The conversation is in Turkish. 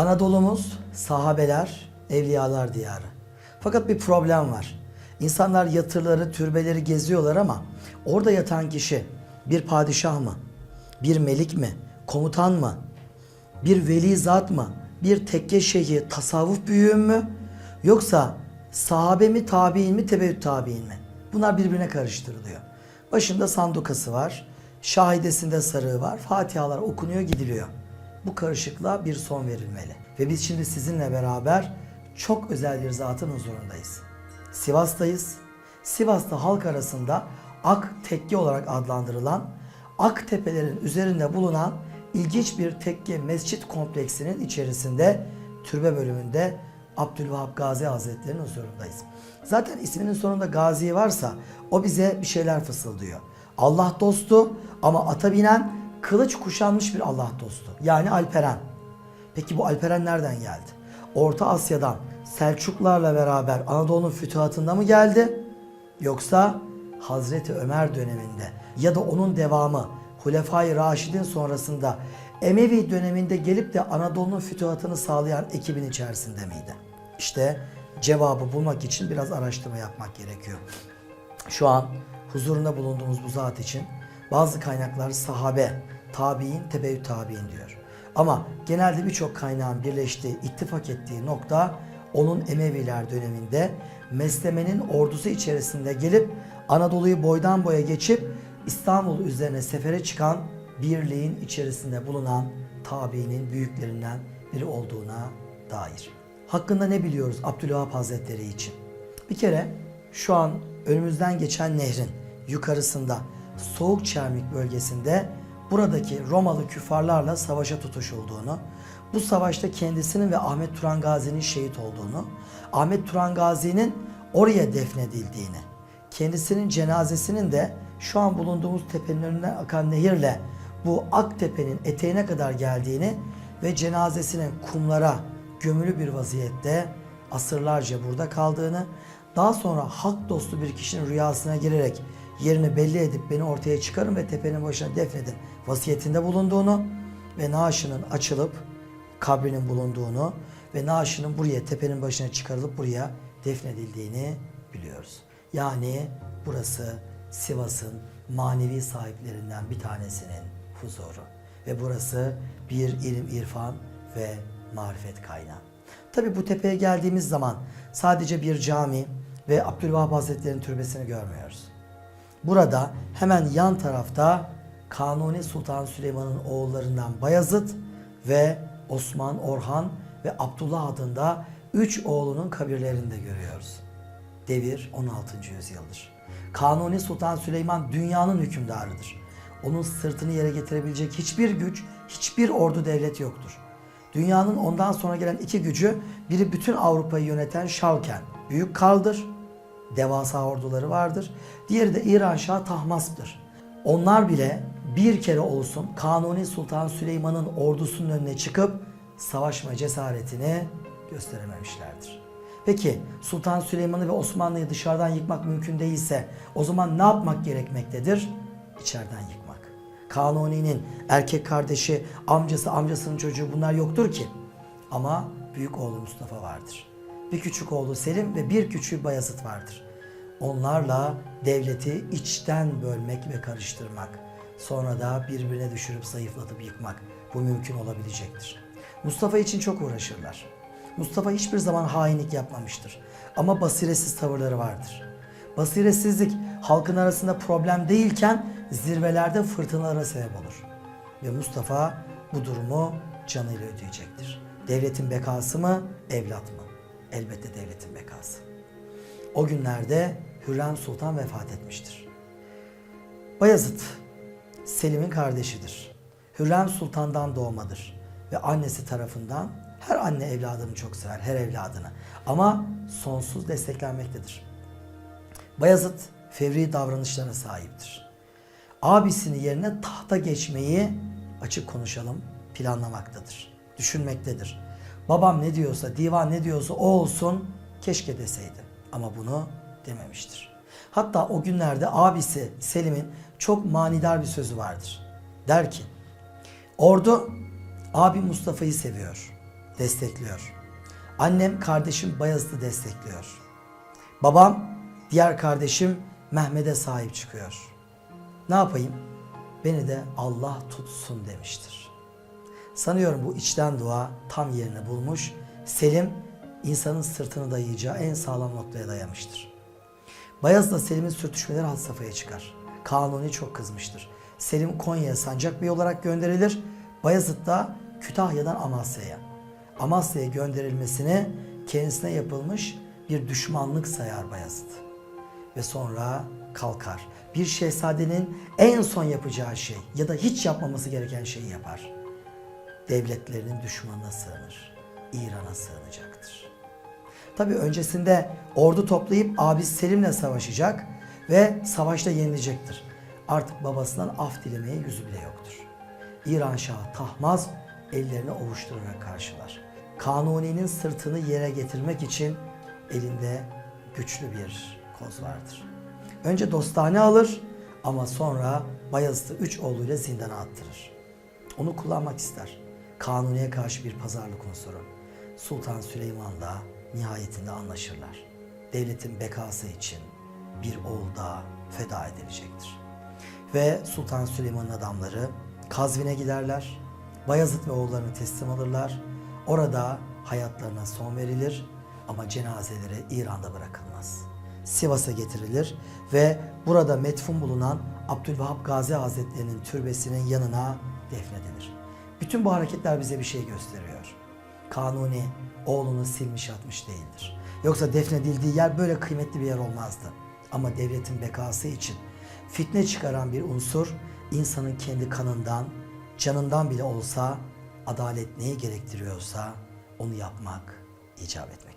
Anadolu'muz sahabeler, evliyalar diyarı. Fakat bir problem var. İnsanlar yatırları, türbeleri geziyorlar ama orada yatan kişi bir padişah mı? Bir melik mi? Komutan mı? Bir veli zat mı? Bir tekke şeyhi, tasavvuf büyüğü mü? Yoksa sahabe mi, tabi'in mi, tebeyyüt tabi'in mi? Bunlar birbirine karıştırılıyor. Başında sandukası var, şahidesinde sarığı var, fatihalar okunuyor gidiliyor. Bu karışıklığa bir son verilmeli. Ve biz şimdi sizinle beraber çok özel bir zatın huzurundayız. Sivas'tayız. Sivas'ta halk arasında Ak Tekke olarak adlandırılan Ak Tepelerin üzerinde bulunan ilginç bir tekke mescit kompleksinin içerisinde türbe bölümünde Abdülvahap Gazi Hazretleri'nin huzurundayız. Zaten isminin sonunda Gazi varsa o bize bir şeyler fısıldıyor. Allah dostu ama ata binen kılıç kuşanmış bir Allah dostu. Yani Alperen. Peki bu Alperen nereden geldi? Orta Asya'dan Selçuklarla beraber Anadolu'nun fütuhatında mı geldi? Yoksa Hazreti Ömer döneminde ya da onun devamı Hulefai Raşid'in sonrasında Emevi döneminde gelip de Anadolu'nun fütuhatını sağlayan ekibin içerisinde miydi? İşte cevabı bulmak için biraz araştırma yapmak gerekiyor. Şu an huzurunda bulunduğumuz bu zat için bazı kaynaklar sahabe, tabi'in, tebeyyüt tabi'in diyor. Ama genelde birçok kaynağın birleştiği, ittifak ettiği nokta onun Emeviler döneminde Mesleme'nin ordusu içerisinde gelip Anadolu'yu boydan boya geçip İstanbul üzerine sefere çıkan birliğin içerisinde bulunan tabiinin büyüklerinden biri olduğuna dair. Hakkında ne biliyoruz Abdülvahap Hazretleri için? Bir kere şu an önümüzden geçen nehrin yukarısında Soğuk Çermik bölgesinde buradaki Romalı küfarlarla savaşa tutuşulduğunu, bu savaşta kendisinin ve Ahmet Turan Gazi'nin şehit olduğunu, Ahmet Turan Gazi'nin oraya defnedildiğini, kendisinin cenazesinin de şu an bulunduğumuz tepenin önünden akan nehirle bu Aktepe'nin eteğine kadar geldiğini ve cenazesinin kumlara gömülü bir vaziyette asırlarca burada kaldığını, daha sonra hak dostu bir kişinin rüyasına girerek yerini belli edip beni ortaya çıkarın ve tepenin başına defnedin vasiyetinde bulunduğunu ve naaşının açılıp kabrinin bulunduğunu ve naaşının buraya tepenin başına çıkarılıp buraya defnedildiğini biliyoruz. Yani burası Sivas'ın manevi sahiplerinden bir tanesinin huzuru. Ve burası bir ilim, irfan ve marifet kaynağı. Tabi bu tepeye geldiğimiz zaman sadece bir cami ve Abdülvahap Hazretleri'nin türbesini görmüyoruz. Burada hemen yan tarafta Kanuni Sultan Süleyman'ın oğullarından Bayezid ve Osman Orhan ve Abdullah adında üç oğlunun kabirlerini de görüyoruz. Devir 16. yüzyıldır. Kanuni Sultan Süleyman dünyanın hükümdarıdır. Onun sırtını yere getirebilecek hiçbir güç, hiçbir ordu devlet yoktur. Dünyanın ondan sonra gelen iki gücü, biri bütün Avrupa'yı yöneten Şavken, Büyük Kal'dır, devasa orduları vardır. Diğeri de İran Şahı Tahmasp'tır. Onlar bile bir kere olsun Kanuni Sultan Süleyman'ın ordusunun önüne çıkıp savaşma cesaretini gösterememişlerdir. Peki Sultan Süleyman'ı ve Osmanlı'yı dışarıdan yıkmak mümkün değilse o zaman ne yapmak gerekmektedir? İçeriden yıkmak. Kanuni'nin erkek kardeşi, amcası, amcasının çocuğu bunlar yoktur ki. Ama büyük oğlu Mustafa vardır. Bir küçük oğlu Selim ve bir küçüğü Bayezid vardır. Onlarla devleti içten bölmek ve karıştırmak. Sonra da birbirine düşürüp zayıflatıp yıkmak. Bu mümkün olabilecektir. Mustafa için çok uğraşırlar. Mustafa hiçbir zaman hainlik yapmamıştır. Ama basiretsiz tavırları vardır. Basiretsizlik halkın arasında problem değilken zirvelerde fırtınalara sebep olur. Ve Mustafa bu durumu canıyla ödeyecektir. Devletin bekası mı, evlat mı? Elbette devletin bekası. O günlerde Hürrem Sultan vefat etmiştir. Bayezid, Selim'in kardeşidir. Hürrem Sultan'dan doğmadır. Ve annesi tarafından her anne evladını çok sever, her evladını. Ama sonsuz desteklenmektedir. Bayezid fevri davranışlara sahiptir. Abisini yerine tahta geçmeyi açık konuşalım planlamaktadır. Düşünmektedir. Babam ne diyorsa, divan ne diyorsa o olsun keşke deseydi. Ama bunu dememiştir. Hatta o günlerde abisi Selim'in çok manidar bir sözü vardır. Der ki, ordu abi Mustafa'yı seviyor. destekliyor. Annem kardeşim Bayezid'i destekliyor. Babam diğer kardeşim Mehmet'e sahip çıkıyor. Ne yapayım? Beni de Allah tutsun demiştir. Sanıyorum bu içten dua tam yerini bulmuş. Selim insanın sırtını dayayacağı en sağlam noktaya dayamıştır. Bayezid'le Selim'in sürtüşmeleri had safhaya çıkar. Kanuni çok kızmıştır. Selim Konya'ya sancak bey olarak gönderilir. Bayezid da Kütahya'dan Amasya'ya. Amasya'ya gönderilmesini kendisine yapılmış bir düşmanlık sayar Bayezid. Ve sonra kalkar. Bir şehzadenin en son yapacağı şey ya da hiç yapmaması gereken şeyi yapar. Devletlerinin düşmanına sığınır. İran'a sığınacaktır. Tabi öncesinde ordu toplayıp abisi Selim'le savaşacak ve savaşta yenilecektir. Artık babasından af dilemeye yüzü bile yoktur. İran Şahı Tahmaz ellerini ovuşturarak karşılar. Kanuni'nin sırtını yere getirmek için elinde güçlü bir koz vardır. Önce dostane alır ama sonra Bayezid'i üç oğluyla zindana attırır. Onu kullanmak ister. Kanuni'ye karşı bir pazarlık unsuru. Sultan Süleyman'la nihayetinde anlaşırlar. Devletin bekası için bir oğul daha feda edilecektir. Ve Sultan Süleyman'ın adamları Kazvin'e giderler. Bayezid ve oğullarını teslim alırlar. Orada hayatlarına son verilir ama cenazeleri İran'da bırakılmaz. Sivas'a getirilir ve burada metfun bulunan Abdülvahap Gazi Hazretleri'nin türbesinin yanına defnedilir. Bütün bu hareketler bize bir şey gösteriyor. Kanuni oğlunu silmiş atmış değildir. Yoksa defnedildiği yer böyle kıymetli bir yer olmazdı. Ama devletin bekası için fitne çıkaran bir unsur insanın kendi kanından, canından bile olsa adalet neyi gerektiriyorsa onu yapmak icap etmektedir.